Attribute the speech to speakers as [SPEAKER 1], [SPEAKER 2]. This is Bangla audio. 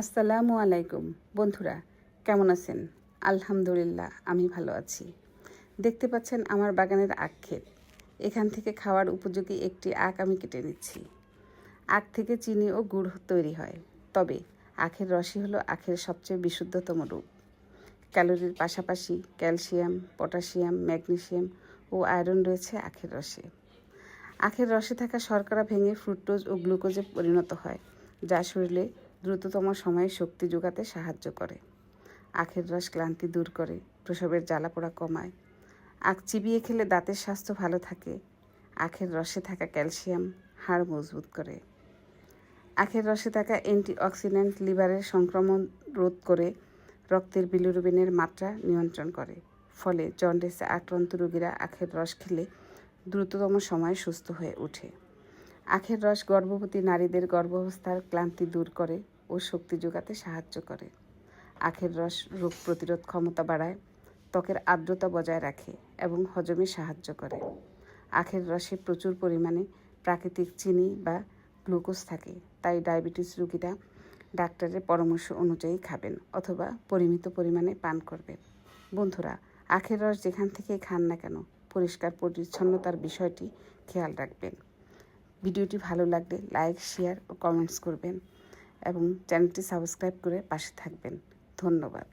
[SPEAKER 1] আসসালামু আলাইকুম। বন্ধুরা, কেমন আছেন? আলহামদুলিল্লাহ, আমি ভালো আছি। দেখতে পাচ্ছেন আমার বাগানের আখ ক্ষেত। এখান থেকে খাওয়ার উপযোগী একটি আখ আমি কেটে নিচ্ছি। আখ থেকে চিনি ও গুড় তৈরি হয়। তবে আখের রসই হলো আখের সবচেয়ে বিশুদ্ধতম রূপ। ক্যালোরির পাশাপাশি ক্যালসিয়াম, পটাশিয়াম ম্যাগনেশিয়াম ও আয়রন রয়েছে আখের রসে। আখের রসে থাকা শর্করা ভেঙে ফ্রুক্টোজ ও গ্লুকোজে পরিণত হয়, যা শরীরে দ্রুততম সময়ে শক্তি যোগাতে সাহায্য করে। আখের রস ক্লান্তি দূর করে, প্রসবের জ্বালা পোড়া কমায়। আখ চিবিয়ে খেলে দাঁতের স্বাস্থ্য ভালো থাকে। আখের রসে থাকা ক্যালসিয়াম হাড় মজবুত করে। আখের রসে থাকা অ্যান্টিঅক্সিডেন্ট লিভারের সংক্রমণ রোধ করে রক্তের বিলিরুবিনের মাত্রা নিয়ন্ত্রণ করে। ফলে জন্ডিসে আক্রান্ত রোগীরা আখের রস খেলে দ্রুততম সময়ে সুস্থ হয়ে ওঠে। আখের রস গর্ভবতী নারীদের গর্ভাবস্থার ক্লান্তি দূর করে ও শক্তি যোগাতে সাহায্য করে। আখের রস রোগ প্রতিরোধ ক্ষমতা বাড়ায়, ত্বকের আর্দ্রতা বজায় রাখে এবং হজমে সাহায্য করে। আখের রসে প্রচুর পরিমাণে প্রাকৃতিক চিনি বা গ্লুকোজ থাকে, তাই ডায়াবেটিস রোগীরা ডাক্তারের পরামর্শ অনুযায়ী খাবেন অথবা পরিমিত পরিমাণে পান করবেন। বন্ধুরা, আখের রস যেখান থেকেই খান না কেন, পরিষ্কার পরিচ্ছন্নতার বিষয়টি খেয়াল রাখবেন। ভিডিওটি ভালো লাগলে লাইক, শেয়ার ও কমেন্টস করবেন। এবং চ্যানেলটি সাবস্ক্রাইব করে পাশে থাকবেন। ধন্যবাদ।